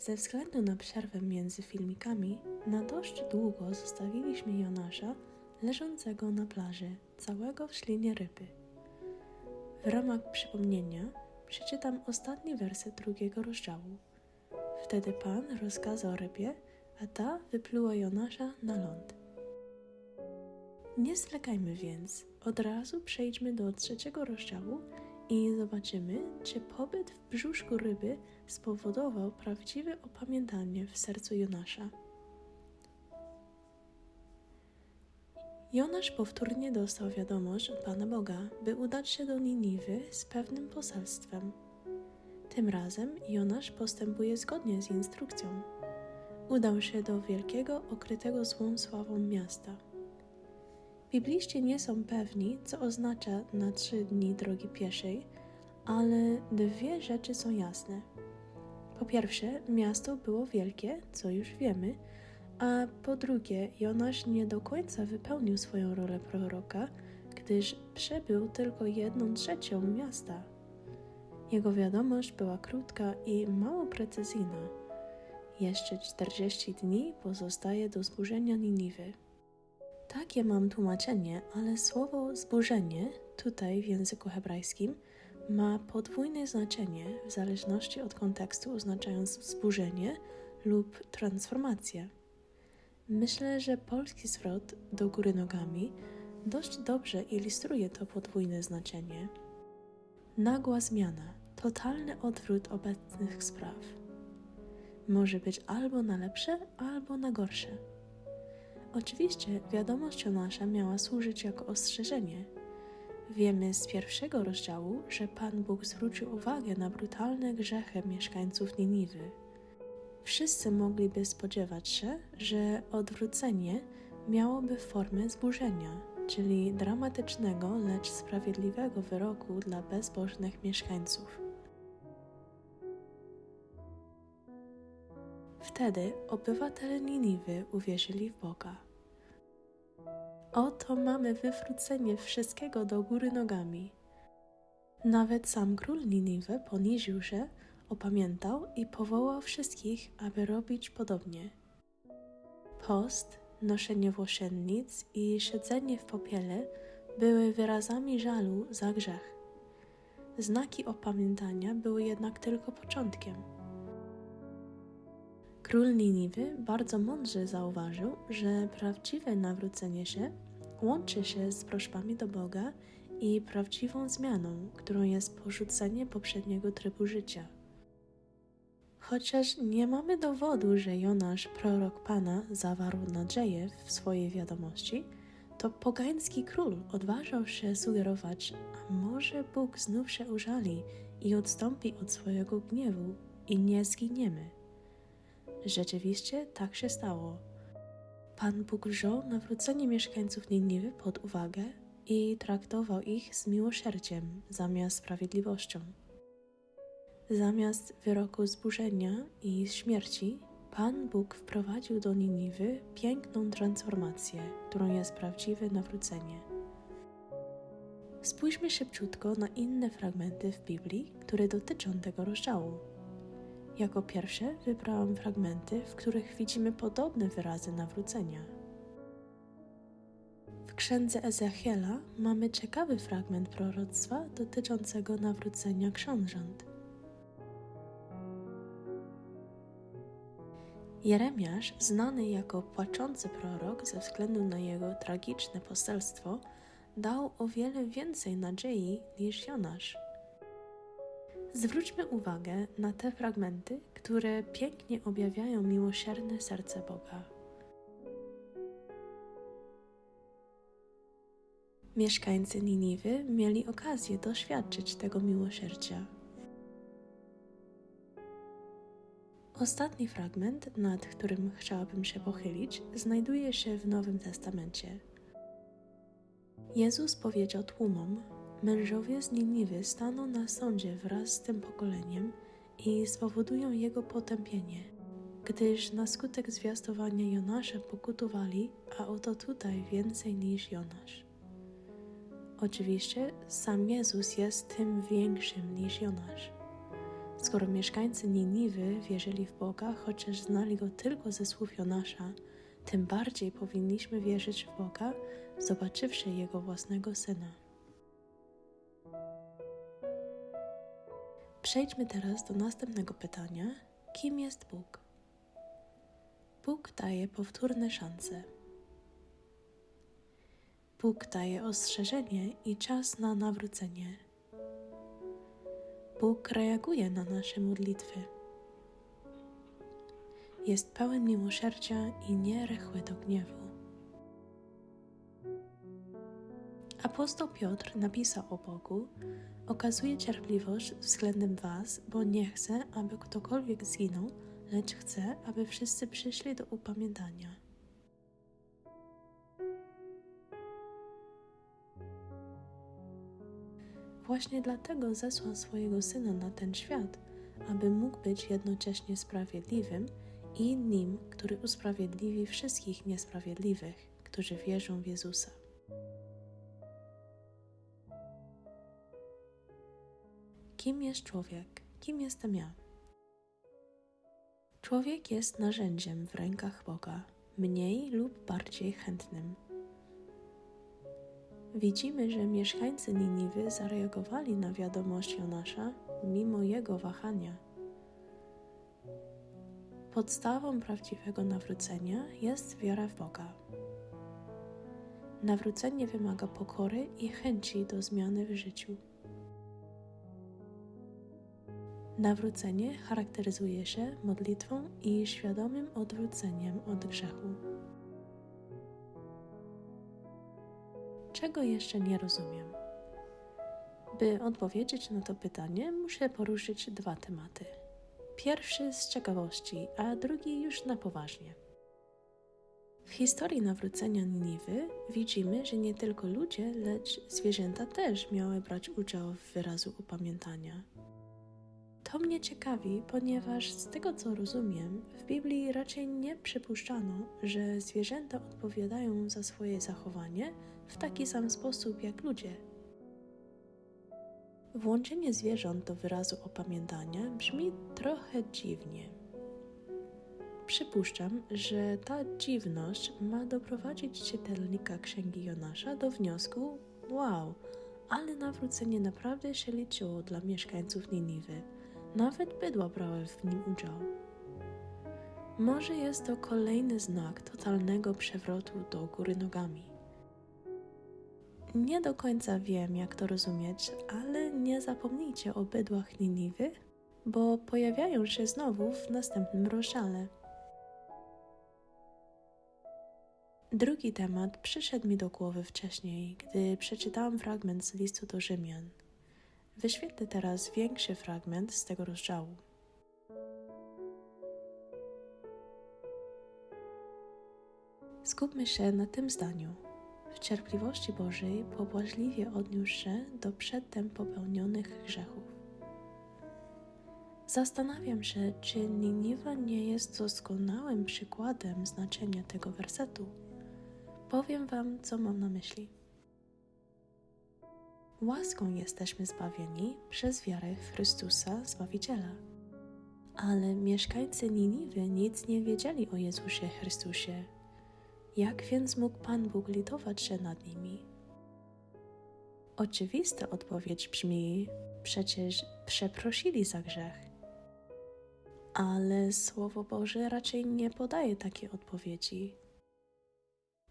Ze względu na przerwę między filmikami, na dość długo zostawiliśmy Jonasza leżącego na plaży, całego w ślinie ryby. W ramach przypomnienia przeczytam ostatni werset drugiego rozdziału. Wtedy Pan rozkazał rybie, a ta wypluła Jonasza na ląd. Nie zwlekajmy więc, od razu przejdźmy do trzeciego rozdziału i zobaczymy, czy pobyt w brzuszku ryby spowodował prawdziwe opamiętanie w sercu Jonasza. Jonasz powtórnie dostał wiadomość od Pana Boga, by udać się do Niniwy z pewnym poselstwem. Tym razem Jonasz postępuje zgodnie z instrukcją. Udał się do wielkiego, okrytego złą sławą miasta. Bibliści nie są pewni, co oznacza na trzy dni drogi pieszej, ale dwie rzeczy są jasne. Po pierwsze, miasto było wielkie, co już wiemy, a po drugie, Jonasz nie do końca wypełnił swoją rolę proroka, gdyż przebył tylko jedną trzecią miasta. Jego wiadomość była krótka i mało precyzyjna. Jeszcze 40 dni pozostaje do zburzenia Niniwy. Takie mam tłumaczenie, ale słowo zburzenie tutaj w języku hebrajskim ma podwójne znaczenie w zależności od kontekstu, oznaczając wzburzenie lub transformację. Myślę, że polski zwrot do góry nogami dość dobrze ilustruje to podwójne znaczenie. Nagła zmiana, totalny odwrót obecnych spraw. Może być albo na lepsze, albo na gorsze. Oczywiście wiadomość Jonasza miała służyć jako ostrzeżenie. Wiemy z pierwszego rozdziału, że Pan Bóg zwrócił uwagę na brutalne grzechy mieszkańców Niniwy. Wszyscy mogliby spodziewać się, że odwrócenie miałoby formę zburzenia, czyli dramatycznego, lecz sprawiedliwego wyroku dla bezbożnych mieszkańców. Wtedy obywatele Niniwy uwierzyli w Boga. Oto mamy wywrócenie wszystkiego do góry nogami. Nawet sam król Niniwy poniżył się, opamiętał i powołał wszystkich, aby robić podobnie. Post, noszenie włosiennic i siedzenie w popiele były wyrazami żalu za grzech. Znaki opamiętania były jednak tylko początkiem. Król Niniwy bardzo mądrze zauważył, że prawdziwe nawrócenie się łączy się z prośbami do Boga i prawdziwą zmianą, którą jest porzucenie poprzedniego trybu życia. Chociaż nie mamy dowodu, że Jonasz, prorok Pana, zawarł nadzieję w swojej wiadomości, to pogański król odważał się sugerować, a może Bóg znów się użali i odstąpi od swojego gniewu i nie zginiemy. Rzeczywiście tak się stało. Pan Bóg wziął nawrócenie mieszkańców Niniwy pod uwagę i traktował ich z miłosierdziem zamiast sprawiedliwością. Zamiast wyroku zburzenia i śmierci, Pan Bóg wprowadził do Niniwy piękną transformację, którą jest prawdziwe nawrócenie. Spójrzmy szybciutko na inne fragmenty w Biblii, które dotyczą tego rozdziału. Jako pierwsze wybrałam fragmenty, w których widzimy podobne wyrazy nawrócenia. W księdze Ezechiela mamy ciekawy fragment proroctwa dotyczącego nawrócenia książąt. Jeremiasz, znany jako płaczący prorok ze względu na jego tragiczne poselstwo, dał o wiele więcej nadziei niż Jonasz. Zwróćmy uwagę na te fragmenty, które pięknie objawiają miłosierne serce Boga. Mieszkańcy Niniwy mieli okazję doświadczyć tego miłosierdzia. Ostatni fragment, nad którym chciałabym się pochylić, znajduje się w Nowym Testamencie. Jezus powiedział tłumom: Mężowie z Niniwy staną na sądzie wraz z tym pokoleniem i spowodują jego potępienie, gdyż na skutek zwiastowania Jonasza pokutowali, a oto tutaj więcej niż Jonasz. Oczywiście sam Jezus jest tym większym niż Jonasz. Skoro mieszkańcy Niniwy wierzyli w Boga, chociaż znali go tylko ze słów Jonasza, tym bardziej powinniśmy wierzyć w Boga, zobaczywszy Jego własnego Syna. Przejdźmy teraz do następnego pytania: kim jest Bóg? Bóg daje powtórne szanse. Bóg daje ostrzeżenie i czas na nawrócenie. Bóg reaguje na nasze modlitwy. Jest pełen miłosierdzia i nierechły do gniewu. Apostoł Piotr napisał o Bogu, okazuje cierpliwość względem Was, bo nie chce, aby ktokolwiek zginął, lecz chce, aby wszyscy przyszli do upamiętania. Właśnie dlatego zesłał swojego syna na ten świat, aby mógł być jednocześnie sprawiedliwym i nim, który usprawiedliwi wszystkich niesprawiedliwych, którzy wierzą w Jezusa. Kim jest człowiek? Kim jestem ja? Człowiek jest narzędziem w rękach Boga, mniej lub bardziej chętnym. Widzimy, że mieszkańcy Niniwy zareagowali na wiadomość Jonasza mimo jego wahania. Podstawą prawdziwego nawrócenia jest wiara w Boga. Nawrócenie wymaga pokory i chęci do zmiany w życiu. Nawrócenie charakteryzuje się modlitwą i świadomym odwróceniem od grzechu. Czego jeszcze nie rozumiem? By odpowiedzieć na to pytanie, muszę poruszyć dwa tematy. Pierwszy z ciekawości, a drugi już na poważnie. W historii nawrócenia Niniwy widzimy, że nie tylko ludzie, lecz zwierzęta też miały brać udział w wyrazu upamiętania. To mnie ciekawi, ponieważ z tego co rozumiem, w Biblii raczej nie przypuszczano, że zwierzęta odpowiadają za swoje zachowanie w taki sam sposób jak ludzie. Włączenie zwierząt do wyrazu opamiętania brzmi trochę dziwnie. Przypuszczam, że ta dziwność ma doprowadzić czytelnika Księgi Jonasza do wniosku: Wow, ale nawrócenie naprawdę się liczyło dla mieszkańców Niniwy nawet bydła brały w nim udział. Może jest to kolejny znak totalnego przewrotu do góry nogami. Nie do końca wiem, jak to rozumieć, ale nie zapomnijcie o bydłach Niniwy, bo pojawiają się znowu w następnym rozdziale. Drugi temat przyszedł mi do głowy wcześniej, gdy przeczytałam fragment z listu do Rzymian. Wyświetlę teraz większy fragment z tego rozdziału. Skupmy się na tym zdaniu. W cierpliwości Bożej pobłażliwie odniósł się do przedtem popełnionych grzechów. Zastanawiam się, czy Niniwa nie jest doskonałym przykładem znaczenia tego wersetu. Powiem Wam, co mam na myśli. Łaską jesteśmy zbawieni przez wiarę w Chrystusa, Zbawiciela. Ale mieszkańcy Niniwy nic nie wiedzieli o Jezusie Chrystusie. Jak więc mógł Pan Bóg litować się nad nimi? Oczywista odpowiedź brzmi: przecież przeprosili za grzech. Ale Słowo Boże raczej nie podaje takiej odpowiedzi.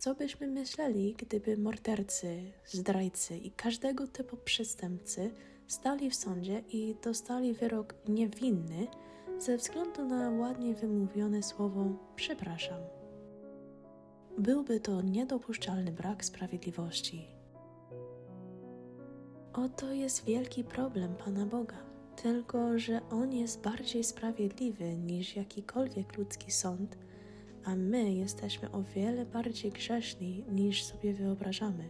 Co byśmy myśleli, gdyby mordercy, zdrajcy i każdego typu przestępcy stali w sądzie i dostali wyrok niewinny ze względu na ładnie wymówione słowo przepraszam? Byłby to niedopuszczalny brak sprawiedliwości. Oto jest wielki problem Pana Boga, tylko że On jest bardziej sprawiedliwy niż jakikolwiek ludzki sąd a my jesteśmy o wiele bardziej grzeszni niż sobie wyobrażamy.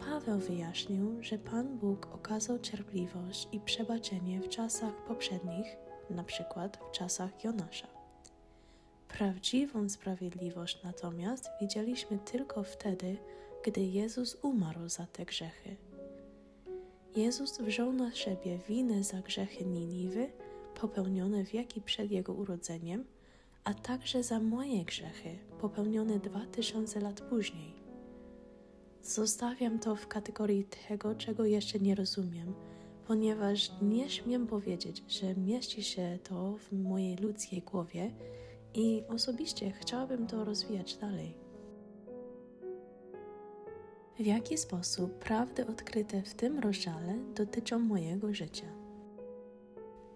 Paweł wyjaśnił, że Pan Bóg okazał cierpliwość i przebaczenie w czasach poprzednich, na przykład w czasach Jonasza. Prawdziwą sprawiedliwość natomiast widzieliśmy tylko wtedy, gdy Jezus umarł za te grzechy. Jezus wziął na siebie winę za grzechy Niniwy popełnione wieki przed Jego urodzeniem, a także za moje grzechy popełnione dwa tysiące lat później. Zostawiam to w kategorii tego, czego jeszcze nie rozumiem, ponieważ nie śmiem powiedzieć, że mieści się to w mojej ludzkiej głowie i osobiście chciałabym to rozwijać dalej. W jaki sposób prawdy odkryte w tym rozdziale dotyczą mojego życia?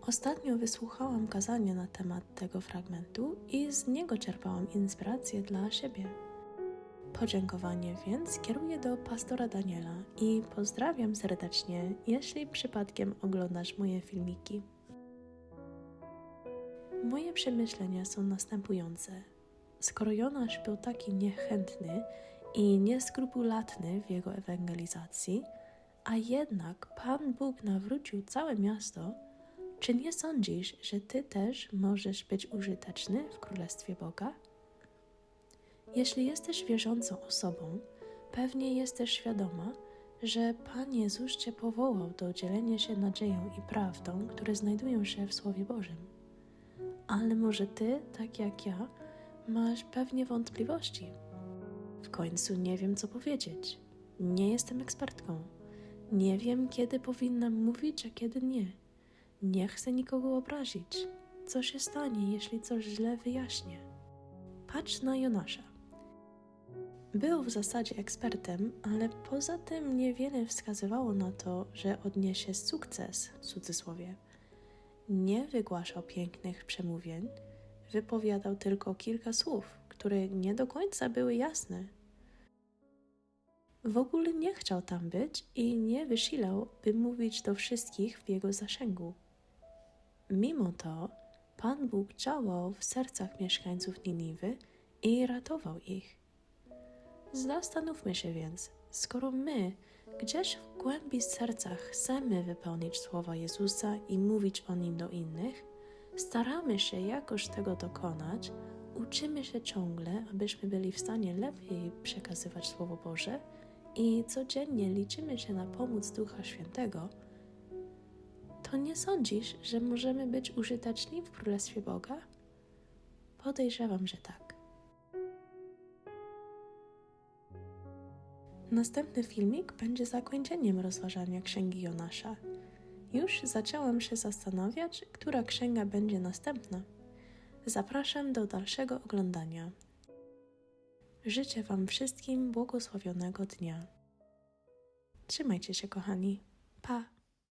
Ostatnio wysłuchałam kazania na temat tego fragmentu i z niego czerpałam inspirację dla siebie. Podziękowanie więc kieruję do pastora Daniela i pozdrawiam serdecznie, jeśli przypadkiem oglądasz moje filmiki. Moje przemyślenia są następujące. Skoro Jonasz był taki niechętny i nieskrupulatny w jego ewangelizacji, a jednak Pan Bóg nawrócił całe miasto, czy nie sądzisz, że Ty też możesz być użyteczny w Królestwie Boga? Jeśli jesteś wierzącą osobą, pewnie jesteś świadoma, że Pan Jezus Cię powołał do dzielenia się nadzieją i prawdą, które znajdują się w Słowie Bożym. Ale może Ty, tak jak ja, masz pewnie wątpliwości. W końcu nie wiem, co powiedzieć. Nie jestem ekspertką. Nie wiem, kiedy powinnam mówić, a kiedy nie. Nie chcę nikogo obrazić. Co się stanie, jeśli coś źle wyjaśnię? Patrz na Jonasza. Był w zasadzie ekspertem, ale poza tym niewiele wskazywało na to, że odniesie sukces, w cudzysłowie. Nie wygłaszał pięknych przemówień, wypowiadał tylko kilka słów, które nie do końca były jasne. W ogóle nie chciał tam być i nie wysilał, by mówić do wszystkich w jego zasięgu. Mimo to, Pan Bóg działał w sercach mieszkańców Niniwy i ratował ich. Zastanówmy się więc, skoro my gdzieś w głębi serca chcemy wypełnić słowa Jezusa i mówić o nim do innych, staramy się jakoś tego dokonać, uczymy się ciągle, abyśmy byli w stanie lepiej przekazywać Słowo Boże i codziennie liczymy się na pomoc Ducha Świętego, to nie sądzisz, że możemy być użyteczni w Królestwie Boga? Podejrzewam, że tak. Następny filmik będzie zakończeniem rozważania księgi Jonasza. Już zaczęłam się zastanawiać, która księga będzie następna. Zapraszam do dalszego oglądania. Życzę Wam wszystkim błogosławionego dnia. Trzymajcie się, kochani. Pa!